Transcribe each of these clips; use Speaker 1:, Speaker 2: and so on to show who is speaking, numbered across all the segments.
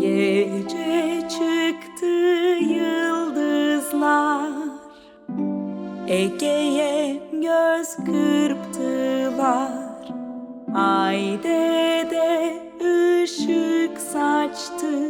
Speaker 1: Gece çıktı yıldızlar. Ege'ye göz kırptılar. Ay de ışık saçtı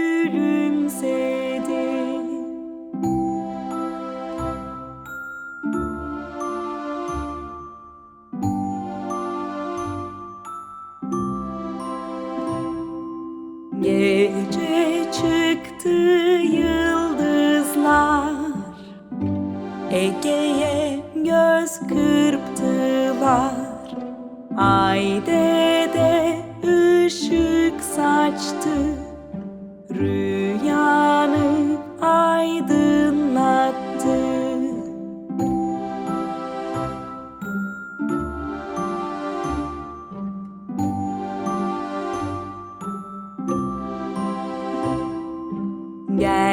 Speaker 1: çıktı yıldızlar. Ege'ye göz kırptılar. Ay de ışık saçtı. Rüyanı